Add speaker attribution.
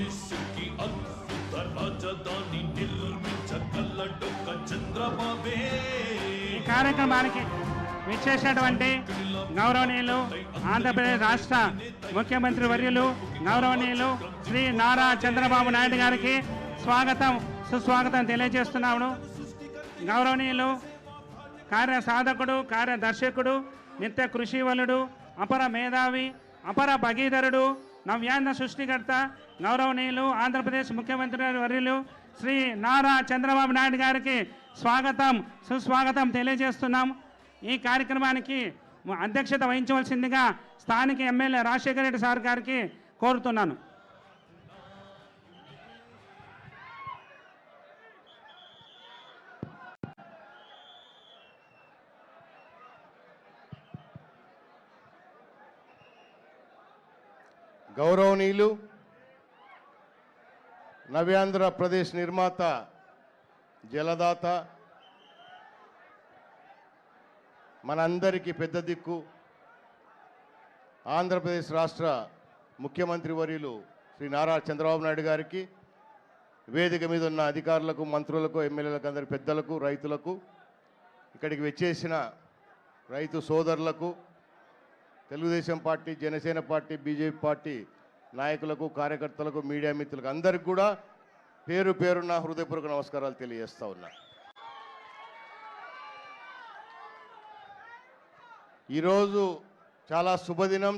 Speaker 1: దేశకి అద్భుత రాజధాని నిర్మించగలడొక్క చంద్రబాబే.
Speaker 2: ఈ కార్యక్రమానికి విచ్చేసినటువంటి గౌరవనీయులు ఆంధ్రప్రదేశ్ రాష్ట్ర ముఖ్యమంత్రి వర్యులు గౌరవనీయులు శ్రీ నారా చంద్రబాబు నాయుడు గారికి స్వాగతం సుస్వాగతం తెలియజేస్తున్నాము గౌరవనీయులు కార్య సాధకుడు కార్యదర్శకుడు నిత్య కృషివలుడు అపర మేధావి అపర భగీధరుడు నవ్యాంధ్ర సృష్టికర్త గౌరవనీయులు ఆంధ్రప్రదేశ్ ముఖ్యమంత్రి వర్యులు శ్రీ నారా చంద్రబాబు నాయుడు గారికి స్వాగతం సుస్వాగతం తెలియజేస్తున్నాం. ఈ కార్యక్రమానికి అధ్యక్షత వహించవలసిందిగా స్థానిక ఎమ్మెల్యే రాజశేఖర రెడ్డి సార్ గారికి కోరుతున్నాను.
Speaker 3: గౌరవనీయులు నవ్యాంధ్రప్రదేశ్ నిర్మాత జలదాత మనందరికీ పెద్ద దిక్కు ఆంధ్రప్రదేశ్ రాష్ట్ర ముఖ్యమంత్రి వర్యులు శ్రీ నారా చంద్రబాబు నాయుడు గారికి వేదిక మీద ఉన్న అధికారులకు మంత్రులకు ఎమ్మెల్యేలకు అందరి పెద్దలకు రైతులకు ఇక్కడికి వచ్చేసిన రైతు సోదరులకు Telugu Desam party Janasena party BJP party నాయకులకు కార్యకర్తలకు మీడియా మిత్రులకు అందరికి కూడా పేరు పేరున్న హృదయపూర్వక నమస్కారాలు తెలియజేస్తా ఉన్నా. ఈరోజు చాలా శుభదినం